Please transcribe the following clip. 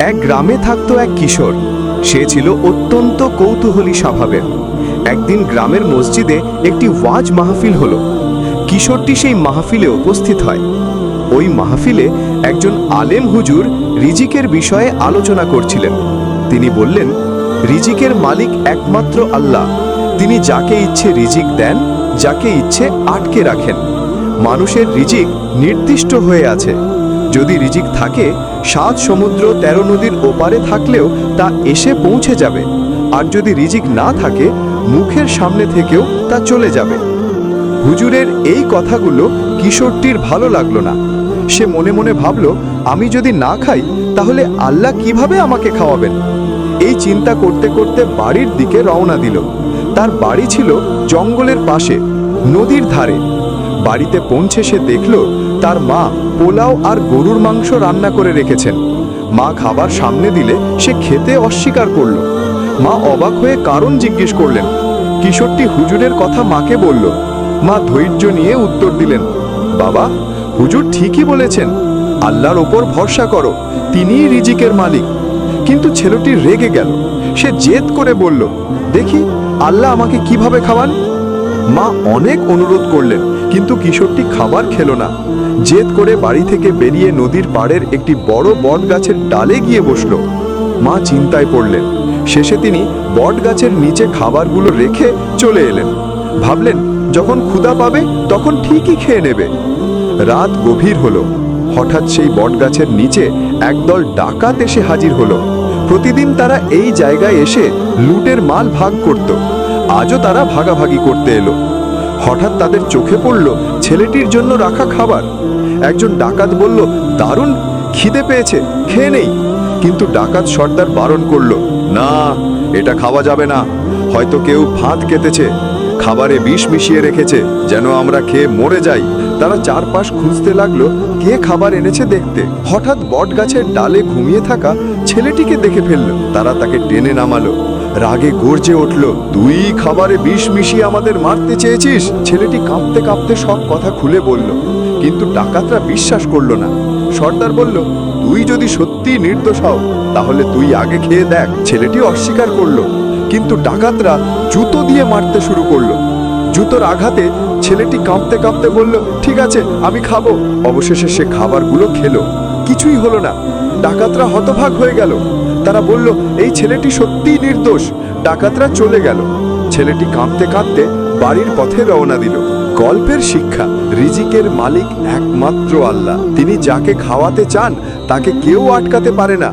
এক গ্রামে থাকতো এক কিশোর। সে ছিল অত্যন্ত কৌতূহলী স্বভাবের। একদিন গ্রামের মসজিদে একটি ওয়াজ মাহফিল হলো। কিশোরটি সেই মাহফিলে উপস্থিত হয়। ওই মাহফিলে একজন আলেম হুজুর রিজিকের বিষয়ে আলোচনা করছিলেন। তিনি বললেন, রিজিকের মালিক একমাত্র আল্লাহ। তিনি যাকে ইচ্ছে রিজিক দেন, যাকে ইচ্ছে আটকে রাখেন। মানুষের রিজিক নির্দিষ্ট হয়ে আছে। যদি রিজিক থাকে, সাত সমুদ্র তেরো নদীর ওপারে থাকলেও তা এসে পৌঁছে যাবে। আর যদি রিজিক না থাকে, মুখের সামনে থেকেও তা চলে যাবে। হুজুরের এই কথাগুলো কিশোরটির ভালো লাগল না। সে মনে মনে ভাবল, আমি যদি না খাই, তাহলে আল্লাহ কীভাবে আমাকে খাওয়াবেন? এই চিন্তা করতে করতে বাড়ির দিকে রওনা দিল। তার বাড়ি ছিল জঙ্গলের পাশে, নদীর ধারে। বাড়িতে পৌঁছে সে দেখল তার মা পোলাও আর গরুর মাংস রান্না করে রেখেছেন। মা খাবার সামনে দিলে সে খেতে অস্বীকার করল। মা অবাক হয়ে কারণ জিজ্ঞেস করলেন। কিশোরটি হুজুরের কথা মাকে বলল। মা ধৈর্য নিয়ে উত্তর দিলেন, বাবা, হুজুর ঠিকই বলেছেন, আল্লাহর ওপর ভরসা করো, তিনিই রিজিকের মালিক। কিন্তু ছেলেটি রেগে গেল। সে জেদ করে বলল, দেখি, আল্লাহ আমাকে কীভাবে খাওয়ান? মা অনেক অনুরোধ করলেন কিন্তু কিশোরটি খাবার খেলো না। জেদ করে বাড়ি থেকে বেরিয়ে নদীর পাড়ের একটি বড় বট গাছের ডালে গিয়ে বসল। মা চিন্তায় পড়লেন। শেষে তিনি বট গাছের নিচে খাবারগুলো রেখে চলে এলেন। ভাবলেন, যখন ক্ষুধা পাবে, তখন ঠিকই খেয়ে নেবে। রাত গভীর হলো। হঠাৎ সেই বটগাছের নিচে একদল ডাকাত এসে হাজির হলো। প্রতিদিন তারা এই জায়গায় এসে লুটের মাল ভাগ করত। আজও তারা ভাগাভাগি করতে এলো। হঠাৎ তাদের চোখে পড়ল ছেলেটির জন্য রাখা খাবার। একজন ডাকাত বলল, দারুণ, খিদে পেয়েছে, খেয়ে নেই। কিন্তু ডাকাত সর্দার বারণ করল, না, এটা খাওয়া যাবে না। হয়তো কেউ ভাত কেটেছে। খাবারে বিষ মিশিয়ে রেখেছে, যেন আমরা খেয়ে মরে যাই। তারা চারপাশ খুঁজতে লাগল, কে খাবার এনেছে দেখতে। হঠাৎ বট গাছের ডালে ঘুমিয়ে থাকা ছেলেটিকে দেখে ফেলল। তারা তাকে টেনে নামালো। রাগে গর্জে উঠল তুই খাবারে বিষ মিশিয়ে আমাদের মারতে চেয়েছিস? ছেলেটি কাঁপতে কাঁপতে সব কথা খুলে বলল, কিন্তু ডাকাতরা বিশ্বাস করল না। সর্দার বলল তুই যদি সত্যি নির্দোষ হও, তাহলে তুই আগে খেয়ে দেখ। ছেলেটি অস্বীকার করল, কিন্তু ডাকাতরা জুতো দিয়ে মারতে শুরু করল। জুতোর আঘাতে ছেলেটি কাঁপতে কাঁপতে বলল, ঠিক আছে, আমি খাব। অবশেষে সে খাবারগুলো খেলো। কিছুই হলো না। ডাকাতরা হতভাগ হয়ে গেল। তারা বলল, এই ছেলেটি সত্যিই নির্দোষ। ডাকাতরা চলে গেল। ছেলেটি কাঁদতে কাঁদতে বাড়ির পথে রওনা দিল। গল্পের শিক্ষা, রিজিকের মালিক একমাত্র আল্লাহ। তিনি যাকে খাওয়াতে চান, তাকে কেউ আটকাতে পারে না।